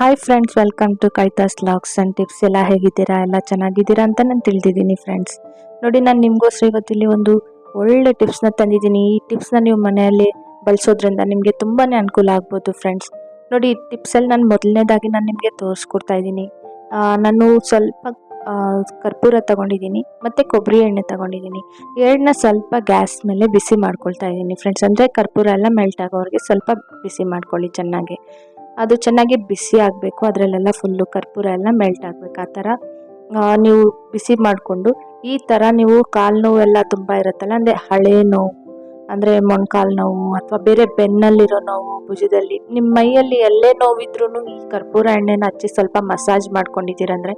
Hi friends welcome to Kaitas logs and tips ಎಲ್ಲ ಹೇಗಿದ್ದೀರಾ? ಎಲ್ಲ ಚೆನ್ನಾಗಿದ್ದೀರಾ ಅಂತ ನಾನು ತಿಳಿದಿದ್ದೀನಿ ಫ್ರೆಂಡ್ಸ್ ನೋಡಿ, ನಾನು ನಿಮಗೋಸ್ಕರ ಇವತ್ತಿಲ್ಲಿ ಒಂದು ಒಳ್ಳೆ ಟಿಪ್ಸ್ನ ತಂದಿದ್ದೀನಿ. ಈ ಟಿಪ್ಸ್ನ ನೀವು ಮನೆಯಲ್ಲಿ ಬಳಸೋದ್ರಿಂದ ನಿಮಗೆ ತುಂಬಾ ಅನುಕೂಲ ಆಗ್ಬೋದು ಫ್ರೆಂಡ್ಸ್ ನೋಡಿ, ಈ ಟಿಪ್ಸಲ್ಲಿ ನಾನು ಮೊದಲನೇದಾಗಿ ನಾನು ನಿಮಗೆ ತೋರಿಸ್ಕೊಡ್ತಾ ಇದ್ದೀನಿ. ನಾನು ಸ್ವಲ್ಪ ಕರ್ಪೂರ ತಗೊಂಡಿದ್ದೀನಿ ಮತ್ತು ಕೊಬ್ಬರಿ ಎಣ್ಣೆ ತಗೊಂಡಿದ್ದೀನಿ. ಎರಡನ್ನ ಸ್ವಲ್ಪ ಗ್ಯಾಸ್ ಮೇಲೆ ಬಿಸಿ ಮಾಡ್ಕೊಳ್ತಾ ಇದ್ದೀನಿ ಫ್ರೆಂಡ್ಸ್ ಅಂದರೆ ಕರ್ಪೂರ ಎಲ್ಲ ಮೆಲ್ಟ್ ಆಗೋವರೆಗೆ ಸ್ವಲ್ಪ ಬಿಸಿ ಮಾಡ್ಕೊಳ್ಳಿ ಚೆನ್ನಾಗಿ. ಅದು ಚೆನ್ನಾಗಿ ಬಿಸಿ ಆಗಬೇಕು, ಅದರಲ್ಲೆಲ್ಲ ಫುಲ್ಲು ಕರ್ಪೂರ ಎಲ್ಲ ಮೆಲ್ಟ್ ಆಗಬೇಕು. ಆ ಥರ ನೀವು ಬಿಸಿ ಮಾಡಿಕೊಂಡು, ಈ ಥರ ನೀವು ಕಾಲು ಎಲ್ಲ ತುಂಬ ಇರುತ್ತಲ್ಲ, ಅಂದರೆ ಹಳೆ ನೋವು, ಅಂದರೆ ಮೊಣಕಾಲು ನೋವು, ಅಥವಾ ಬೇರೆ ಬೆನ್ನಲ್ಲಿರೋ ನೋವು, ಭುಜದಲ್ಲಿ ನಿಮ್ಮ ಮೈಯಲ್ಲಿ ಎಲ್ಲೇ ನೋವಿದ್ರೂ ಈ ಕರ್ಪೂರ ಎಣ್ಣೆನ ಹಚ್ಚಿ ಸ್ವಲ್ಪ ಮಸಾಜ್ ಮಾಡ್ಕೊಂಡಿದ್ದೀರಂದರೆ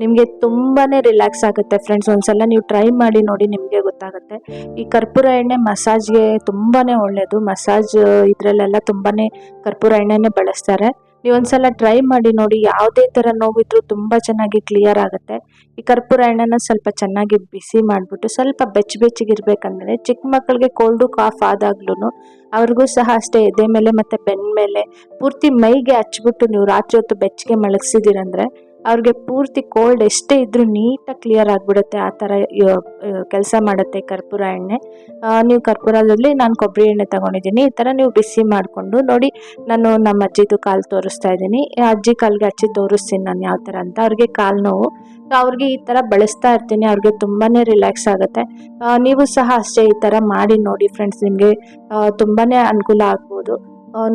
ನಿಮಗೆ ತುಂಬಾ ರಿಲ್ಯಾಕ್ಸ್ ಆಗುತ್ತೆ ಫ್ರೆಂಡ್ಸ್ ಒಂದ್ಸಲ ನೀವು ಟ್ರೈ ಮಾಡಿ ನೋಡಿ ನಿಮಗೆ ಗೊತ್ತಾಗುತ್ತೆ. ಈ ಕರ್ಪೂರ ಎಣ್ಣೆ ಮಸಾಜ್ಗೆ ತುಂಬಾ ಒಳ್ಳೆಯದು ಮಸಾಜ್, ಇದರಲ್ಲೆಲ್ಲ ತುಂಬಾ ಕರ್ಪೂರ ಎಣ್ಣೆನೇ ಬಳಸ್ತಾರೆ. ನೀವು ಒಂದ್ಸಲ ಟ್ರೈ ಮಾಡಿ ನೋಡಿ, ಯಾವುದೇ ಥರ ನೋವಿದ್ರೂ ತುಂಬ ಚೆನ್ನಾಗಿ ಕ್ಲಿಯರ್ ಆಗುತ್ತೆ. ಈ ಕರ್ಪೂರ ಎಣ್ಣೆನ ಸ್ವಲ್ಪ ಚೆನ್ನಾಗಿ ಬಿಸಿ ಮಾಡಿಬಿಟ್ಟು, ಸ್ವಲ್ಪ ಬೆಚ್ಚ ಬೆಚ್ಚಗಿರ್ಬೇಕಂದ್ರೆ ಚಿಕ್ಕ ಮಕ್ಕಳಿಗೆ ಕೋಲ್ಡು ಕಾಫ್ ಆದಾಗ್ಲೂ ಅವ್ರಿಗೂ ಸಹ ಅಷ್ಟೇ ಎದೆ ಮೇಲೆ ಮತ್ತು ಬೆನ್ನ ಮೇಲೆ ಪೂರ್ತಿ ಮೈಗೆ ಹಚ್ಬಿಟ್ಟು ನೀವು ರಾತ್ರಿ ಹೊತ್ತು ಬೆಚ್ಚಗೆ ಮಲಗಿಸಿದ್ದೀರಂದ್ರೆ ಅವ್ರಿಗೆ ಪೂರ್ತಿ ಕೋಲ್ಡ್ ಎಷ್ಟೇ ಇದ್ರೂ ನೀಟಾಗಿ ಕ್ಲಿಯರ್ ಆಗಿಬಿಡುತ್ತೆ, ಆ ಥರ ಕೆಲಸ ಮಾಡುತ್ತೆ ಕರ್ಪೂರ ಎಣ್ಣೆ. ನೀವು ಕರ್ಪೂರದಲ್ಲಿ ನಾನು ಕೊಬ್ಬರಿ ಎಣ್ಣೆ ತಗೊಂಡಿದ್ದೀನಿ. ಈ ಥರ ನೀವು ಬಿಸಿ ಮಾಡಿಕೊಂಡು ನೋಡಿ, ನಾನು ನಮ್ಮ ಅಜ್ಜಿದು ಕಾಲು ತೋರಿಸ್ತಾ ಇದ್ದೀನಿ. ಅಜ್ಜಿ ಕಾಲಿಗೆ ಹಚ್ಚಿ ತೋರಿಸ್ತೀನಿ ನಾನು ಯಾವ ಥರ ಅಂತ. ಅವ್ರಿಗೆ ಕಾಲು ನೋವು. ಸೊ ಅವ್ರಿಗೆ ಈ ಥರ ಬಳಸ್ತಾ ಇರ್ತೀನಿ. ಅವ್ರಿಗೆ ತುಂಬಾ ರಿಲ್ಯಾಕ್ಸ್ ಆಗುತ್ತೆ. ನೀವು ಸಹ ಅಷ್ಟೇ ಈ ಥರ ಮಾಡಿ ನೋಡಿ ಫ್ರೆಂಡ್ಸ್ ನಿಮಗೆ ತುಂಬಾ ಅನುಕೂಲ ಆಗ್ಬೋದು.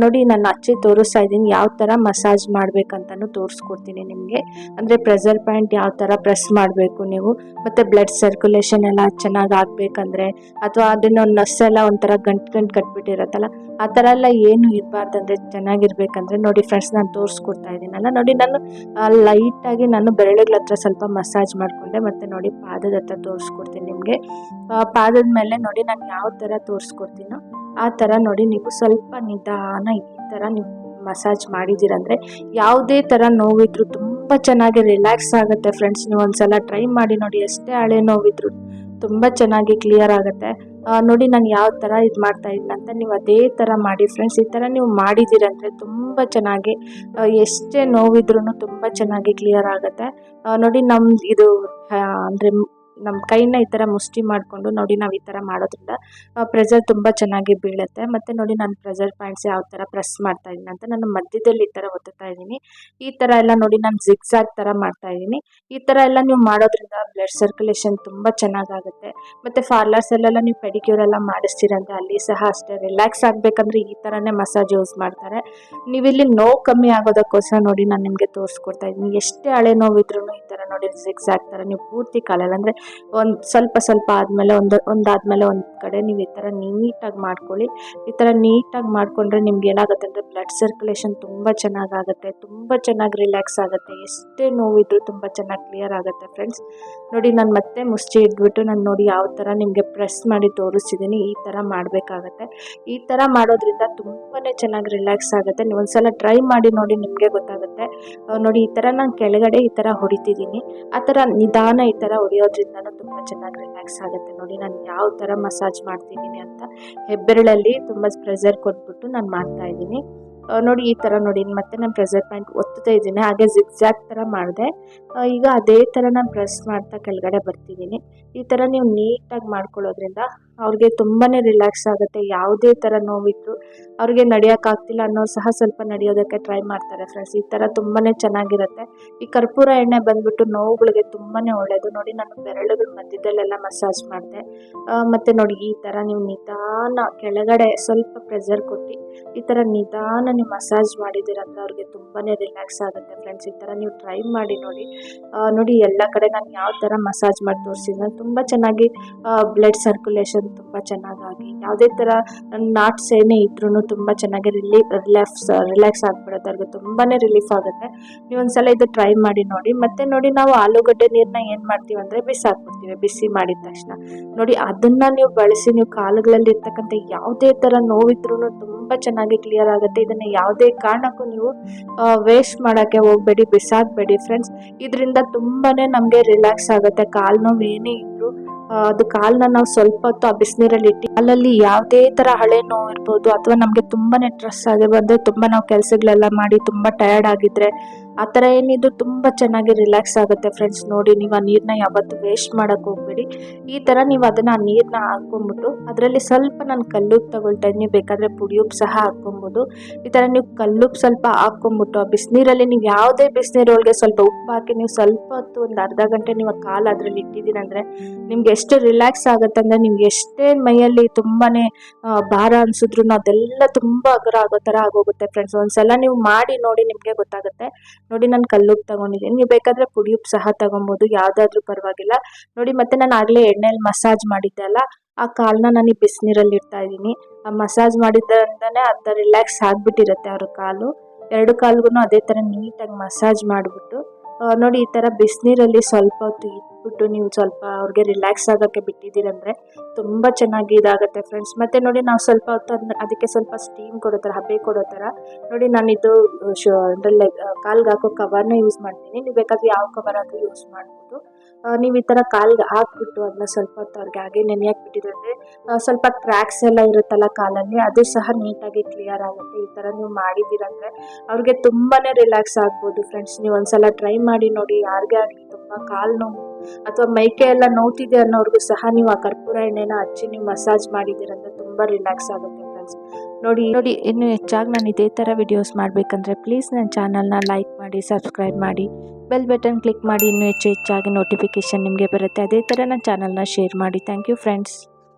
ನೋಡಿ ನಾನು ಹಚ್ಚಿ ತೋರಿಸ್ತಾ ಇದ್ದೀನಿ. ಯಾವ ಥರ ಮಸಾಜ್ ಮಾಡಬೇಕಂತಲೂ ತೋರಿಸ್ಕೊಡ್ತೀನಿ ನಿಮಗೆ. ಅಂದರೆ ಪ್ರೆಸರ್ ಪಾಯಿಂಟ್ ಯಾವ ಥರ ಪ್ರೆಸ್ ಮಾಡಬೇಕು ನೀವು, ಮತ್ತು ಬ್ಲಡ್ ಸರ್ಕ್ಯುಲೇಷನ್ ಎಲ್ಲ ಚೆನ್ನಾಗಿ ಆಗಬೇಕಂದ್ರೆ, ಅಥವಾ ಅದನ್ನ ನಸ್ಸೆಲ್ಲ ಒಂಥರ ಗಂಟು ಗಂಟು ಕಟ್ಬಿಟ್ಟಿರತ್ತಲ್ಲ, ಆ ಥರ ಎಲ್ಲ ಏನು ಇರಬಾರ್ದಂದ್ರೆ ಚೆನ್ನಾಗಿರ್ಬೇಕಂದ್ರೆ ನೋಡಿ ಫ್ರೆಂಡ್ಸ್, ನಾನು ತೋರಿಸ್ಕೊಡ್ತಾ ಇದ್ದೀನಲ್ಲ. ನೋಡಿ, ನಾನು ಲೈಟಾಗಿ ನಾನು ಬೆರಳುಗಳ ಹತ್ರ ಸ್ವಲ್ಪ ಮಸಾಜ್ ಮಾಡಿಕೊಂಡೆ, ಮತ್ತು ನೋಡಿ ಪಾದದ ಹತ್ರ ತೋರಿಸ್ಕೊಡ್ತೀನಿ ನಿಮಗೆ. ಪಾದದ ಮೇಲೆ ನೋಡಿ, ನಾನು ಯಾವ ಥರ ತೋರಿಸ್ಕೊಡ್ತೀನೋ ಆ ಥರ ನೋಡಿ ನೀವು ಸ್ವಲ್ಪ ನಿಧಾನ ಈ ಥರ ನೀವು ಮಸಾಜ್ ಮಾಡಿದ್ದೀರಂದರೆ ಯಾವುದೇ ಥರ ನೋವಿದ್ರು ತುಂಬ ಚೆನ್ನಾಗಿ ರಿಲ್ಯಾಕ್ಸ್ ಆಗುತ್ತೆ ಫ್ರೆಂಡ್ಸ್ ನೀವು ಒಂದ್ಸಲ ಟ್ರೈ ಮಾಡಿ ನೋಡಿ ಎಷ್ಟೇ ಹಳೆ ನೋವಿದ್ರು ತುಂಬ ಚೆನ್ನಾಗಿ ಕ್ಲಿಯರ್ ಆಗುತ್ತೆ. ನೋಡಿ ನಾನು ಯಾವ ಥರ ಇದು ಮಾಡ್ತಾ ಇದ್ದೀನಿ ಅಂತ ನೀವು ಅದೇ ಥರ ಮಾಡಿ ಫ್ರೆಂಡ್ಸ್ ಈ ಥರ ನೀವು ಮಾಡಿದ್ದೀರಂದರೆ ತುಂಬ ಚೆನ್ನಾಗಿ ಎಷ್ಟೇ ನೋವಿದ್ರೂ ತುಂಬ ಚೆನ್ನಾಗಿ ಕ್ಲಿಯರ್ ಆಗುತ್ತೆ. ನೋಡಿ ನಮ್ಮ ಇದು ಅಂದರೆ ನಮ್ಮ ಕೈನ ಈ ಥರ ಮುಷ್ಟಿ ಮಾಡಿಕೊಂಡು ನೋಡಿ ನಾವು ಈ ಥರ ಮಾಡೋದ್ರಿಂದ ಪ್ರೆಸರ್ ತುಂಬ ಚೆನ್ನಾಗಿ ಬೀಳುತ್ತೆ. ಮತ್ತು ನೋಡಿ ನಾನು ಪ್ರೆಸರ್ ಪಾಯಿಂಟ್ಸ್ ಯಾವ ಥರ ಪ್ರೆಸ್ ಮಾಡ್ತಾ ಇದ್ದೀನಿ ಅಂತ ನಾನು ಮಧ್ಯದಲ್ಲಿ ಈ ಥರ ಒತ್ತುತ್ತಾ ಇದ್ದೀನಿ ಈ ಥರ ಎಲ್ಲ ನೋಡಿ ನಾನು ಜಿಗ್ಸಾಗ್ ಥರ ಮಾಡ್ತಾ ಇದ್ದೀನಿ ಈ ಥರ ಎಲ್ಲ ನೀವು ಮಾಡೋದ್ರಿಂದ ಬ್ಲಡ್ ಸರ್ಕ್ಯುಲೇಷನ್ ತುಂಬ ಚೆನ್ನಾಗಾಗುತ್ತೆ. ಮತ್ತು ಪಾರ್ಲರ್ಸಲ್ಲೆಲ್ಲ ನೀವು ಪೆಡಿಕ್ಯೂರ್ ಎಲ್ಲ ಮಾಡಿಸ್ತೀರಂತೆ ಅಲ್ಲಿ ಸಹ ಅಷ್ಟೇ ರಿಲ್ಯಾಕ್ಸ್ ಆಗಬೇಕಂದ್ರೆ ಈ ಥರನೇ ಮಸಾಜ್ ಯೂಸ್ ಮಾಡ್ತಾರೆ. ನೀವಿಲ್ಲಿ ನೋವು ಕಮ್ಮಿ ಆಗೋದಕ್ಕೋಸ್ಕರ ನೋಡಿ ನಾನು ನಿಮಗೆ ತೋರಿಸ್ಕೊಡ್ತಾ ಇದ್ದೀನಿ ಎಷ್ಟೇ ಹಳೆ ನೋವಿದ್ರೂ ಈ ಥರ ನೋಡಿ ಜಿಗ್ಸಾಗ್ ಥರ ನೀವು ಪೂರ್ತಿ ಕಾಲಲ್ಲ ಅಂದರೆ ಒಂದು ಸ್ವಲ್ಪ ಸ್ವಲ್ಪ ಆದಮೇಲೆ ಒಂದು, ಒಂದಾದಮೇಲೆ ಒಂದು ಕಡೆ ನೀವು ಈ ಥರ ನೀಟಾಗಿ ಮಾಡ್ಕೊಳ್ಳಿ. ಈ ಥರ ನೀಟಾಗಿ ಮಾಡಿಕೊಂಡ್ರೆ ನಿಮ್ಗೆ ಏನಾಗುತ್ತೆ ಅಂದರೆ ಬ್ಲಡ್ ಸರ್ಕ್ಯುಲೇಷನ್ ತುಂಬ ಚೆನ್ನಾಗಾಗುತ್ತೆ ತುಂಬ ಚೆನ್ನಾಗಿ ರಿಲ್ಯಾಕ್ಸ್ ಆಗುತ್ತೆ. ಎಷ್ಟೇ ನೋವಿದ್ರೂ ತುಂಬ ಚೆನ್ನಾಗಿ ಕ್ಲಿಯರ್ ಆಗುತ್ತೆ ಫ್ರೆಂಡ್ಸ್ ನೋಡಿ ನಾನು ಮತ್ತೆ ಮುಷ್ಟಿ ಇಟ್ಬಿಟ್ಟು ನಾನು ನೋಡಿ ಯಾವ ಥರ ನಿಮಗೆ ಪ್ರೆಸ್ ಮಾಡಿ ತೋರಿಸ್ತಿದ್ದೀನಿ ಈ ಥರ ಮಾಡಬೇಕಾಗತ್ತೆ. ಈ ಥರ ಮಾಡೋದ್ರಿಂದ ತುಂಬಾ ಚೆನ್ನಾಗಿ ರಿಲ್ಯಾಕ್ಸ್ ಆಗುತ್ತೆ. ನೀವು ಒಂದ್ಸಲ ಟ್ರೈ ಮಾಡಿ ನೋಡಿ ನಿಮಗೆ ಗೊತ್ತಾಗುತ್ತೆ. ನೋಡಿ ಈ ಥರ ನಾನು ಕೆಳಗಡೆ ಈ ಥರ ಹೊಡಿತಿದ್ದೀನಿ ಆ ಥರ ನಿಧಾನ ಈ ಥರ ಹೊಡಿಯೋದ್ರಿಂದನೂ ತುಂಬ ಚೆನ್ನಾಗಿ ರಿಲ್ಯಾಕ್ಸ್ ಆಗುತ್ತೆ. ನೋಡಿ ನಾನು ಯಾವ ಥರ ಮಸಾಜ್ ಮಾಡ್ತಿದ್ದೀನಿ ಅಂತ ಹೆಬ್ಬೆರಳಲ್ಲಿ ತುಂಬ ಪ್ರೆಸರ್ ಕೊಟ್ಬಿಟ್ಟು ನಾನು ಮಾಡ್ತಾ ಇದ್ದೀನಿ. ನೋಡಿ ಈ ಥರ ನೋಡಿ, ಮತ್ತೆ ನಾನು ಪ್ರೆಸರ್ ಪಾಯಿಂಟ್ ಒತ್ತುತ್ತಾ ಇದ್ದೀನಿ. ಹಾಗೆ ಜಿಗ್ಜಾಗ್ ಥರ ಮಾಡಿದೆ. ಈಗ ಅದೇ ಥರ ನಾನು ಪ್ರೆಸ್ ಮಾಡ್ತಾ ಕೆಳಗಡೆ ಬರ್ತಿದ್ದೀನಿ. ಈ ಥರ ನೀವು ನೀಟಾಗಿ ಮಾಡ್ಕೊಳ್ಳೋದ್ರಿಂದ ಅವ್ರಿಗೆ ತುಂಬಾ ರಿಲ್ಯಾಕ್ಸ್ ಆಗುತ್ತೆ. ಯಾವುದೇ ಥರ ನೋವಿದ್ರು ಅವ್ರಿಗೆ ನಡೆಯೋಕ್ಕಾಗ್ತಿಲ್ಲ ಅನ್ನೋ ಸಹ ಸ್ವಲ್ಪ ನಡೆಯೋದಕ್ಕೆ ಟ್ರೈ ಮಾಡ್ತಾರೆ ಫ್ರೆಂಡ್ಸ್ ಈ ಥರ ತುಂಬಾ ಚೆನ್ನಾಗಿರುತ್ತೆ. ಈ ಕರ್ಪೂರ ಎಣ್ಣೆ ಬಂದ್ಬಿಟ್ಟು ನೋವುಗಳಿಗೆ ತುಂಬಾ ಒಳ್ಳೆಯದು ನೋಡಿ ನಾನು ಬೆರಳುಗಳ ಮಧ್ಯದಲ್ಲೆಲ್ಲ ಮಸಾಜ್ ಮಾಡಿದೆ. ಮತ್ತು ನೋಡಿ ಈ ಥರ ನೀವು ನಿಧಾನ ಕೆಳಗಡೆ ಸ್ವಲ್ಪ ಪ್ರೆಸರ್ ಕೊಟ್ಟು ಈ ಥರ ನಿಧಾನ ನೀವು ಮಸಾಜ್ ಮಾಡಿದ್ದೀರಂದ್ರೆ ಅವ್ರಿಗೆ ತುಂಬಾ ರಿಲ್ಯಾಕ್ಸ್ ಆಗುತ್ತೆ ಫ್ರೆಂಡ್ಸ್ ಈ ಥರ ನೀವು ಟ್ರೈ ಮಾಡಿ ನೋಡಿ. ನೋಡಿ ಎಲ್ಲ ಕಡೆ ನಾನು ಯಾವ ಥರ ಮಸಾಜ್ ಮಾಡಿ ತೋರಿಸಿದ್ರೆ ತುಂಬ ಚೆನ್ನಾಗಿ ಬ್ಲಡ್ ಸರ್ಕ್ಯುಲೇಷನ್ ತುಂಬ ಚೆನ್ನಾಗಾಗಿ. ಯಾವುದೇ ಥರ ನಾಟ್ಸ್ ಏನೇ ಇದ್ರೂ ತುಂಬ ಚೆನ್ನಾಗಿ ರಿಲೀ ರಿಲ್ಯಾಕ್ಸ್ ರಿಲ್ಯಾಕ್ಸ್ ಆಗಿಬಿಡುತ್ತೆ. ಅವ್ರಿಗೆ ತುಂಬಾ ರಿಲೀಫ್ ಆಗುತ್ತೆ. ನೀವು ಒಂದ್ಸಲ ಇದು ಟ್ರೈ ಮಾಡಿ ನೋಡಿ. ಮತ್ತೆ ನೋಡಿ ನಾವು ಆಲೂಗಡ್ಡೆ ನೀರನ್ನ ಏನು ಮಾಡ್ತೀವಿ ಅಂದರೆ ಬಿಸಾಕ್ಬಿಡ್ತೀವಿ, ಬಿಸಿ ಮಾಡಿದ ತಕ್ಷಣ. ನೋಡಿ ಅದನ್ನು ನೀವು ಬಳಸಿ ನೀವು ಕಾಲುಗಳಲ್ಲಿ ಇರ್ತಕ್ಕಂಥ ಯಾವುದೇ ಥರ ನೋವಿದ್ರೂ ತುಂಬ ಚೆನ್ನಾಗಿ ಕ್ಲಿಯರ್ ಆಗುತ್ತೆ. ಇದನ್ನು ಯಾವುದೇ ಕಾರಣಕ್ಕೂ ನೀವು ವೇಸ್ಟ್ ಮಾಡೋಕ್ಕೆ ಹೋಗಬೇಡಿ, ಬಿಸಾಕಬೇಡಿ ಫ್ರೆಂಡ್ಸ್. ಇದರಿಂದ ತುಂಬಾ ನಮಗೆ ರಿಲ್ಯಾಕ್ಸ್ ಆಗುತ್ತೆ. ಕಾಲು ನೋವು ಏನೇ ಇದ್ದರೂ ಅದು ಕಾಲನ್ನ ನಾವು ಸ್ವಲ್ಪ ಹೊತ್ತು ಆ ಬಿಸಿನೀರಲ್ಲಿ ಇಟ್ಟು, ಕಾಲಲ್ಲಿ ಯಾವುದೇ ತರ ಹಳೆ ನೋವು ಇರ್ಬೋದು ಅಥವಾ ನಮಗೆ ತುಂಬಾನೇ ಸ್ಟ್ರೆಸ್ ಆಗಿ ಬಂದ್ರೆ ತುಂಬಾ ನಾವು ಕೆಲಸಗಳೆಲ್ಲ ಮಾಡಿ ತುಂಬಾ ಟಯರ್ಡ್ ಆಗಿದ್ರೆ ಆ ಥರ ಏನಿದ್ರು ತುಂಬ ಚೆನ್ನಾಗಿ ರಿಲ್ಯಾಕ್ಸ್ ಆಗುತ್ತೆ ಫ್ರೆಂಡ್ಸ್ ನೋಡಿ. ನೀವು ಆ ನೀರನ್ನ ಯಾವತ್ತು ವೇಸ್ಟ್ ಮಾಡೋಕ್ಕೆ ಹೋಗ್ಬೇಡಿ. ಈ ಥರ ನೀವು ಅದನ್ನು ಆ ನೀರನ್ನ ಹಾಕ್ಕೊಂಬಿಟ್ಟು ಅದರಲ್ಲಿ ಸ್ವಲ್ಪ ನಾನು ಕಲ್ಲುಪ್ಪು ತಗೊಳ್ತಾ ಇದ್ದೀನಿ. ಬೇಕಾದರೆ ಪುಡಿಯುಪ್ಪು ಸಹ ಹಾಕ್ಕೊಬೋದು ಈ ಥರ ನೀವು ಕಲ್ಲುಪ್ಪು ಸ್ವಲ್ಪ ಹಾಕ್ಕೊಂಬಿಟ್ಟು ಆ ಬಿಸಿನೀರಲ್ಲಿ ನೀವು ಯಾವುದೇ ಬಿಸಿನೀರೊಳಗೆ ಸ್ವಲ್ಪ ಉಪ್ಪು ಹಾಕಿ ನೀವು ಸ್ವಲ್ಪ ಹೊತ್ತು ಒಂದು ಅರ್ಧ ಗಂಟೆ ನೀವು ಕಾಲು ಅದರಲ್ಲಿ ಇಟ್ಟಿದ್ದೀರ ಅಂದರೆ ನಿಮ್ಗೆ ಎಷ್ಟು ರಿಲ್ಯಾಕ್ಸ್ ಆಗುತ್ತೆ ಅಂದರೆ ನಿಮ್ಗೆ ಎಷ್ಟೇ ಮೈಯಲ್ಲಿ ತುಂಬಾ ಭಾರ ಅನ್ಸಿದ್ರು ಅದೆಲ್ಲ ತುಂಬ ಅಗರ ಆಗೋ ಥರ ಆಗೋಗುತ್ತೆ ಫ್ರೆಂಡ್ಸ್ ಒಂದ್ಸಲ ನೀವು ಮಾಡಿ ನೋಡಿ ನಿಮಗೆ ಗೊತ್ತಾಗುತ್ತೆ. ನೋಡಿ ನಾನು ಕಲ್ಲುಪ್ಪು ತಗೊಂಡಿದ್ದೀನಿ. ನೀವು ಬೇಕಾದರೆ ಉಪ್ಪು ಸಹ ತಗೊಬೋದು, ಯಾವುದಾದ್ರೂ ಪರವಾಗಿಲ್ಲ. ನೋಡಿ ಮತ್ತೆ ನಾನು ಆಗಲೇ ಎಣ್ಣೆಯಲ್ಲಿ ಮಸಾಜ್ ಮಾಡಿದ್ದೆ ಅಲ್ಲ, ಆ ಕಾಲನ್ನ ನಾನು ಈ ಬಿಸಿನೀರಲ್ಲಿ ಇಡ್ತಾ ಇದ್ದೀನಿ. ಆ ಮಸಾಜ್ ಮಾಡಿದ್ದರಿಂದನೇ ಅರ್ಧ ರಿಲ್ಯಾಕ್ಸ್ ಆಗಿಬಿಟ್ಟಿರುತ್ತೆ ಅವ್ರ ಕಾಲು. ಎರಡು ಕಾಲ್ಗೂ ಅದೇ ಥರ ನೀಟಾಗಿ ಮಸಾಜ್ ಮಾಡಿಬಿಟ್ಟು ನೋಡಿ ಈ ಥರ ಬಿಸಿನೀರಲ್ಲಿ ಸ್ವಲ್ಪ ಹೊತ್ತು ಇಟ್ಬಿಟ್ಟು ನೀವು ಸ್ವಲ್ಪ ಅವ್ರಿಗೆ ರಿಲ್ಯಾಕ್ಸ್ ಆಗೋಕ್ಕೆ ಬಿಟ್ಟಿದ್ದೀರಂದರೆ ತುಂಬ ಚೆನ್ನಾಗಿ ಇದಾಗುತ್ತೆ ಫ್ರೆಂಡ್ಸ್ ಮತ್ತು ನೋಡಿ ನಾವು ಸ್ವಲ್ಪ ಹೊತ್ತು ಅದಕ್ಕೆ ಸ್ವಲ್ಪ ಸ್ಟೀಮ್ ಕೊಡೋ ಥರ ಹಬೆ ಕೊಡೋ ಥರ ನೋಡಿ ನಾನಿದು ಶು ಅದರಲ್ಲೇ ಕಾಲ್ಗೆ ಹಾಕೋ ಕವರ್ನ ಯೂಸ್ ಮಾಡ್ತೀನಿ. ನೀವು ಬೇಕಾದ್ರೆ ಯಾವ ಕವರ್ ಆದರೂ ಯೂಸ್ ಮಾಡ್ಬೋದು. ನೀವು ಈ ಥರ ಕಾಲ್ಗೆ ಹಾಕ್ಬಿಟ್ಟು ಅದನ್ನ ಸ್ವಲ್ಪ ಹೊತ್ತು ಅವ್ರಿಗೆ ಹಾಗೆ ನೆನೆಯಕ್ಕೆ ಸ್ವಲ್ಪ ಕ್ರ್ಯಾಕ್ಸ್ ಎಲ್ಲ ಇರುತ್ತಲ್ಲ ಕಾಲಲ್ಲಿ, ಅದು ಸಹ ನೀಟಾಗಿ ಕ್ಲಿಯರ್ ಆಗುತ್ತೆ. ಈ ಥರ ನೀವು ಮಾಡಿದ್ದೀರಂದರೆ ಅವ್ರಿಗೆ ತುಂಬಾ ರಿಲ್ಯಾಕ್ಸ್ ಆಗ್ಬೋದು ಫ್ರೆಂಡ್ಸ್ ನೀವು ಒಂದ್ಸಲ ಟ್ರೈ ಮಾಡಿ ನೋಡಿ, ಯಾರಿಗೇ ಆಗಲಿ ತುಂಬ ಕಾಲು ನೋವು ಅಥವಾ ಮೈಕೆ ಎಲ್ಲ ನೋವ್ತಿದೆ ಅನ್ನೋರ್ಗೂ ಸಹ ನೀವು ಆ ಕರ್ಪೂರ ಎಣ್ಣೆನ ಹಚ್ಚಿ ನೀವು ಮಸಾಜ್ ಮಾಡಿದ್ದೀರಂದ್ರೆ ತುಂಬ ರಿಲ್ಯಾಕ್ಸ್ ಆಗುತ್ತೆ ಫ್ರೆಂಡ್ಸ್ ನೋಡಿ ನೋಡಿ, ಇನ್ನು ಹೆಚ್ಚಾಗಿ ನಾನು ಇದೇ ಥರ ವಿಡಿಯೋಸ್ ಮಾಡಬೇಕಂದ್ರೆ ಪ್ಲೀಸ್ ನನ್ನ ಚಾನಲ್ನ ಲೈಕ್ ಮಾಡಿ ಸಬ್ಸ್ಕ್ರೈಬ್ ಮಾಡಿ ಬೆಲ್ ಬಟನ್ ಕ್ಲಿಕ್ ಮಾಡಿ, ಇನ್ನೂ ಹೆಚ್ಚು ಹೆಚ್ಚಾಗಿ ನೋಟಿಫಿಕೇಷನ್ ನಿಮಗೆ ಬರುತ್ತೆ. ಅದೇ ಥರ ನನ್ನ ಚಾನಲ್ನ ಶೇರ್ ಮಾಡಿ. Thank you friends